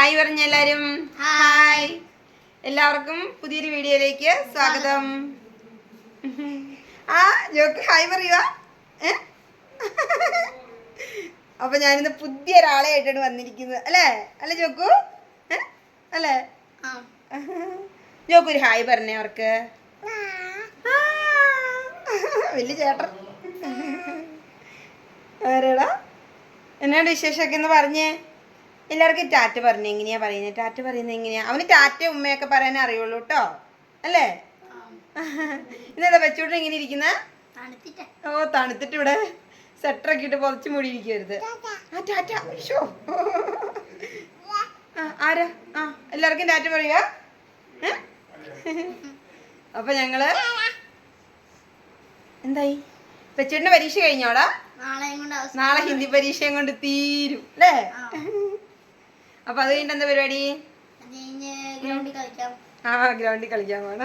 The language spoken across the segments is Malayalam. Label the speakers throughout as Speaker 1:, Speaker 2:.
Speaker 1: ഹായ് പറഞ്ഞ എല്ലാരും. ഹായ്. എല്ലാവർക്കും പുതിയൊരു വീഡിയോയിലേക്ക് സ്വാഗതം. ആ ജോക്ക് ഹായ് പറയുക? അപ്പൊ ഞാനിന്ന് പുതിയ ഒരാളെ ആയിട്ടാണ് വന്നിരിക്കുന്നത്. അല്ലേ? അല്ലേ ജോക്കു? അല്ലേ? ജോക്കു ഒരു ഹായ് പറഞ്ഞേ അവർക്ക്. വലിയ ചേട്ടൻ. ആരാടാ? എന്നാണ് വിശേഷമൊക്കെ എന്ന് പറഞ്ഞേ. എല്ലാവർക്കും ടാറ്റ പറഞ്ഞു എങ്ങനെയാ പറയുന്നത് ടാറ്റ പറയുന്നത് എങ്ങനെയാ? അവന് ടാറ്റ ഉമ്മയൊക്കെ പറയാൻ അറിയുള്ളൂ കേട്ടോ അല്ലേ? ഇന്നെന്താ വെച്ചോട്ട് എങ്ങനെ ഇരിക്കുന്ന? ഓ തണുത്തിട്ട് ഇവിടെ സെറ്ററൊക്കെ ഇട്ട് പൊതച്ച് മൂടിയിരിക്കരുത്. ആ ടാറ്റ. ഷോ ആരാ? ആ എല്ലാവർക്കും ടാറ്റ പറയുക? അപ്പൊ ഞങ്ങൾ എന്തായി? വെച്ചേട്ടിന്റെ പരീക്ഷ കഴിഞ്ഞോടാ? നാളെ ഹിന്ദി പരീക്ഷയും കൊണ്ട് തീരും. അല്ലേ. അപ്പൊ അത് കഴിഞ്ഞിട്ട് എന്താ പരിപാടി? ആ ഗ്രൗണ്ടിൽ കളിക്കാൻ പോണ.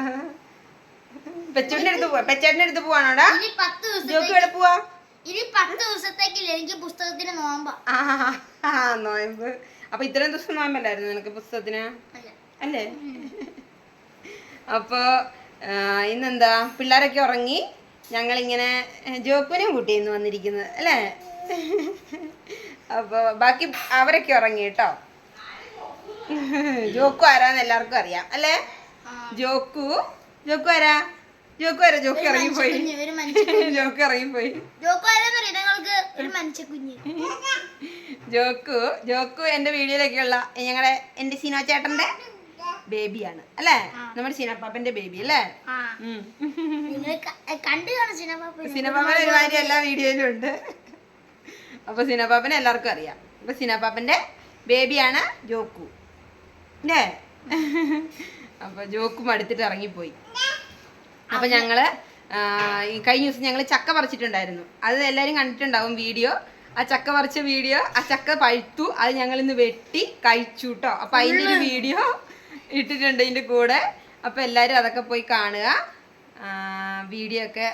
Speaker 1: പെച്ചേട്ടിന്റെ അടുത്ത് പോവാ. പെച്ചേട്ടിന്റെ അടുത്ത് പോവാണോടാ? ജോക്ക് എവിടെ പോവാ?
Speaker 2: ഇനി പത്ത് ദിവസത്തേക്കില്ല എനിക്ക് പുസ്തകത്തിന് നോമ്പ.
Speaker 1: ആ ആ നോയമ്പ്. അപ്പൊ ഇത്രയും ദിവസം നോയമ്പല്ലായിരുന്നു നിനക്ക് പുസ്തകത്തിന്? അല്ലേ. അപ്പോ ഇന്നെന്താ? പിള്ളേരൊക്കെ ഉറങ്ങി ഞങ്ങൾ ഇങ്ങനെ ജോക്കുവിനെയും കൂട്ടിയിരുന്നു വന്നിരിക്കുന്നത്. അല്ലേ? അപ്പോൾ ബാക്കി അവരൊക്കെ ഉറങ്ങി കേട്ടോ. ജോക്കു ആരാന്ന് എല്ലാവർക്കും അറിയാം. അല്ലേ? ജോക്കു. ജോക്കു ആരാ? ജോക്കു ആരാ? ജോക്ക് ഇറങ്ങിപ്പോയി.
Speaker 2: പോയി ജോക്ക് ഇറങ്ങി
Speaker 1: പോയി ഇറങ്ങിപ്പോയി.
Speaker 2: ജോക്കോ
Speaker 1: ജോക്കു. എന്റെ വീഡിയോയിലൊക്കെയുള്ള ഞങ്ങളെ എന്റെ സീനോ ചേട്ടന്റെ ബേബിയാണ്. അല്ലേ? നമ്മുടെ സീനപ്പാപ്പന്റെ ബേബി അല്ലേ? സിനപ്പാപ്പൻ ഒരുമാതിരി എല്ലാ വീഡിയോയിലും ഉണ്ട്. അപ്പൊ സിനപ്പാപ്പനെ എല്ലാവർക്കും അറിയാം. അപ്പൊ സിനപ്പാപ്പന്റെ ബേബിയാണ് ജോക്കു. അല്ലേ അപ്പൊ ജോക്കും അടുത്തിട്ട് ഇറങ്ങിപ്പോയി. അപ്പൊ ഞങ്ങൾ കഴിഞ്ഞ ദിവസം ഞങ്ങൾ ചക്ക പറിച്ചിട്ടുണ്ടായിരുന്നു. അത് എല്ലാരും കണ്ടിട്ടുണ്ടാവും വീഡിയോ. ആ ചക്ക പറിച്ച വീഡിയോ ആ ചക്ക പഴുത്തു. അത് ഞങ്ങൾ ഇന്ന് വെട്ടി കഴിച്ചു കേട്ടോ അപ്പൊ അതിന്റെ ഒരു വീഡിയോ ഇട്ടിട്ടുണ്ട് ഇതിന്റെ കൂടെ. അപ്പൊ എല്ലാരും അതൊക്കെ പോയി കാണുക. വീഡിയോ ഒക്കെ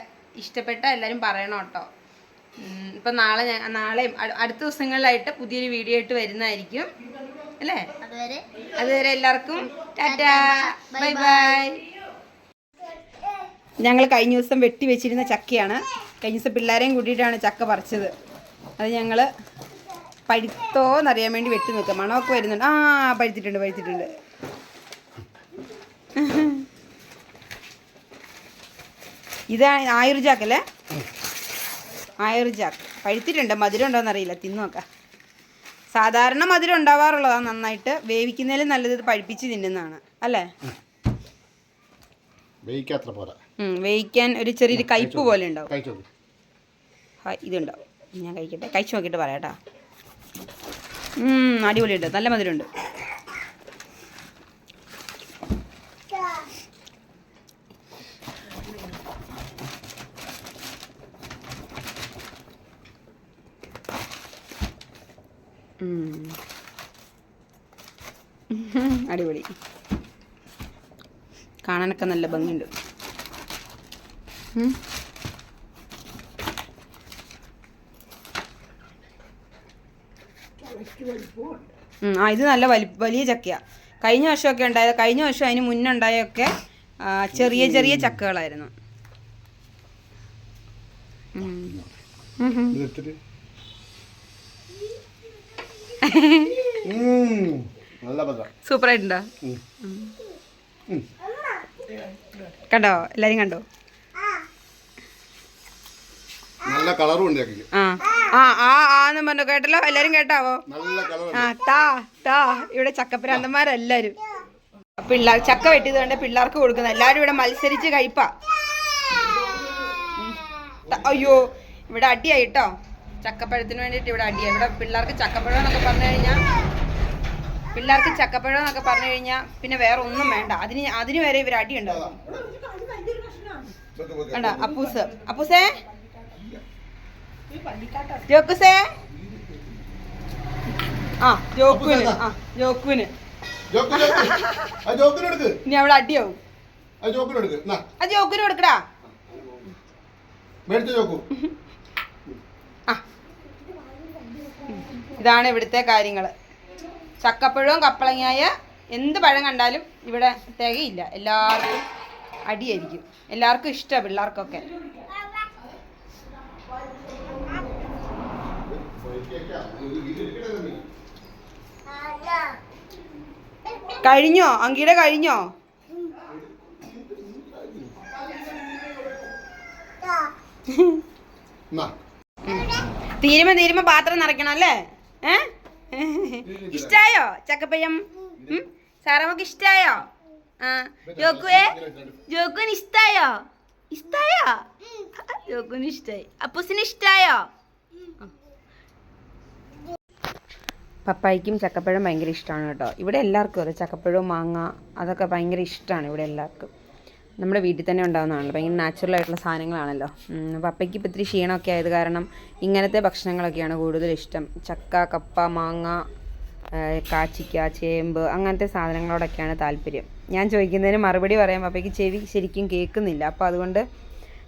Speaker 1: ഇഷ്ടപ്പെട്ട എല്ലാരും പറയണം കേട്ടോ ഇപ്പൊ നാളെ നാളെയും അടുത്ത ദിവസങ്ങളിലായിട്ട് പുതിയൊരു വീഡിയോ ആയിട്ട് വരുന്നതായിരിക്കും. അല്ലേ?
Speaker 2: അതുവരെ
Speaker 1: അതുവരെ എല്ലാവർക്കും ടാറ്റാ. ബൈ ബൈ ഞങ്ങൾ കഴിഞ്ഞ ദിവസം വെട്ടി വെച്ചിരുന്ന ചക്കയാണ്. കഴിഞ്ഞ ദിവസം പിള്ളേരെയും കൂട്ടിയിട്ടാണ് ചക്ക പറിച്ചത്. അത് ഞങ്ങൾ പഴുത്തോ എന്നറിയാൻ വേണ്ടി വെട്ടി നോക്കാം മണമൊക്കെ വരുന്നുണ്ട്. ആ പഴുത്തിട്ടുണ്ട് പഴുത്തിട്ടുണ്ട്. ഇതാണ് ആയുർ ചാക്കല്ലേ ആയുർ ചാക്ക് പഴുത്തിട്ടുണ്ട്. മധുരം ഉണ്ടോയെന്നറിയില്ല തിന്നു നോക്കാം. സാധാരണ മധുരം ഉണ്ടാവാറുള്ളതാണ് നന്നായിട്ട്. വേവിക്കുന്നതിലും നല്ലത് ഇത് പഴുപ്പിച്ച് തിന്നുന്നതാണ്. അല്ലേ?
Speaker 3: വേവിക്കാത്ര പോരാ
Speaker 1: വേവിക്കാൻ ഒരു ചെറിയൊരു കയ്പ് പോലെ ഉണ്ടാവും. ഇതുണ്ടാവും. ഞാൻ കഴിക്കട്ടെ. കഴിച്ചു നോക്കിയിട്ട് പറയാം കേട്ടോ. ഉം, അടിപൊളിയുണ്ട്. നല്ല മധുരമുണ്ട്. അടിപൊളി. കാണാനൊക്കെ നല്ല ഭംഗിയുണ്ട്. ആ ഇത് നല്ല വലി വലിയ ചക്കയാണ് കഴിഞ്ഞ വർഷമൊക്കെ ഉണ്ടായത് കഴിഞ്ഞ വർഷം അതിന് മുന്നുണ്ടായൊക്കെ ചെറിയ ചെറിയ ചക്കകളായിരുന്നു.
Speaker 3: നല്ല
Speaker 1: സൂപ്പറായിട്ടുണ്ടോ? കണ്ടോ? എല്ലാരും കണ്ടോ?
Speaker 3: നല്ല കളറും ഉണ്ട്
Speaker 1: ആ. ആ ആ ആന്ന് പറഞ്ഞു. കേട്ടല്ലോ? എല്ലാരും കേട്ടാവോ? ആ താ താ ഇവിടെ ചക്കപ്രാന്തന്മാരെല്ലാരും പിള്ളേർ ചക്ക വെട്ടിയത് കൊണ്ട് പിള്ളേർക്ക് കൊടുക്കുന്ന. എല്ലാരും ഇവിടെ മത്സരിച്ച് കഴിപ്പാ. അയ്യോ ഇവിടെ അടിയായി കേട്ടോ ചക്കപ്പഴത്തിന് വേണ്ടിയിട്ട് ഇവിടെ അടിയാണ് ഇവിടെ പിള്ളേർക്ക് ചക്കപ്പഴം എന്നൊക്കെ പറഞ്ഞു കഴിഞ്ഞാൽ പിള്ളേർക്ക് ചക്കപ്പഴം എന്നൊക്കെ പറഞ്ഞു കഴിഞ്ഞാൽ പിന്നെ വേറെ ഒന്നും വേണ്ട. അതിന് അതിന് വരെ ഇവർ അടി ഉണ്ടാവും. കണ്ട? അപ്പൂസ്. അപ്പൂസേ? ജോക്കുസേ? ആ ജോക്കുവിന്. ആ ജോക്കുവിന്. ഇനി അവിടെ അടിയാവും.
Speaker 3: ജോക്കുന്
Speaker 1: കൊടുക്കടാ.
Speaker 3: മേടിച്ച ജോക്കു.
Speaker 1: ഇതാണ് ഇവിടുത്തെ കാര്യങ്ങൾ ചക്കപ്പഴവും കപ്പളങ്ങായ എന്ത് പഴം കണ്ടാലും ഇവിടെ തികയില്ല. എല്ലാവർക്കും അടിയായിരിക്കും. എല്ലാവർക്കും ഇഷ്ടമാണ് പിള്ളേർക്കൊക്കെ. കഴിഞ്ഞോ? അങ്കിയുടെ കഴിഞ്ഞോ? തീരുമ്പോ തീരുമ്പോ പാത്രം നിറയ്ക്കണം അല്ലേ? ഏ? ഇഷ്ടായോ? ചക്കപ്പഴം? സാറമ്മക്ക് ഇഷ്ടായോ? ആ ജോക്കുവേ? ജോക്കുവിന് ഇഷ്ടായോ? ഇഷ്ടായോ? ജോക്കുവിന് ഇഷ്ടായി. അപ്പൂസിന് ഇഷ്ടായോ? പപ്പായ്ക്കും ചക്കപ്പഴം ഭയങ്കര ഇഷ്ടമാണ് കേട്ടോ. ഇവിടെ എല്ലാവർക്കും അതെ ചക്കപ്പഴവും മാങ്ങ അതൊക്കെ ഭയങ്കര ഇഷ്ടമാണ് ഇവിടെ എല്ലാവർക്കും. നമ്മുടെ വീട്ടിൽ തന്നെ ഉണ്ടാകുന്നതാണല്ലോ ഭയങ്കര നാച്ചുറൽ ആയിട്ടുള്ള സാധനങ്ങളാണല്ലോ. അപ്പോൾ അപ്പയ്ക്ക് ഇപ്പം ഇത്തിരി ക്ഷീണമൊക്കെ ആയത് കാരണം ഇങ്ങനത്തെ ഭക്ഷണങ്ങളൊക്കെയാണ് കൂടുതൽ ഇഷ്ടം. ചക്ക കപ്പ മാങ്ങ കാച്ചിക്ക ചേമ്പ് അങ്ങനത്തെ സാധനങ്ങളോടൊക്കെയാണ് താല്പര്യം. ഞാൻ ചോദിക്കുന്നതിന് മറുപടി പറയാം അപ്പയ്ക്ക് ചെവി ശരിക്കും കേൾക്കുന്നില്ല. അപ്പോൾ അതുകൊണ്ട്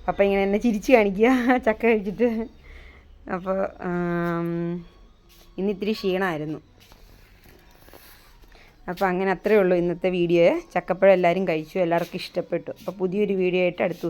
Speaker 1: അപ്പ ഇങ്ങനെ എന്നെ ചിരിച്ച് കാണിക്കുക ചക്ക കഴിച്ചിട്ട്. അപ്പോൾ ഇന്നിത്തിരി ക്ഷീണമായിരുന്നു. അപ്പോൾ അങ്ങനെ അത്രയേ ഉള്ളൂ ഇന്നത്തെ വീഡിയോ ചക്കപ്പഴം എല്ലാവരും കഴിച്ചു. എല്ലാവർക്കും ഇഷ്ടപ്പെട്ടു. അപ്പോൾ പുതിയൊരു വീഡിയോ ആയിട്ട് അടുത്ത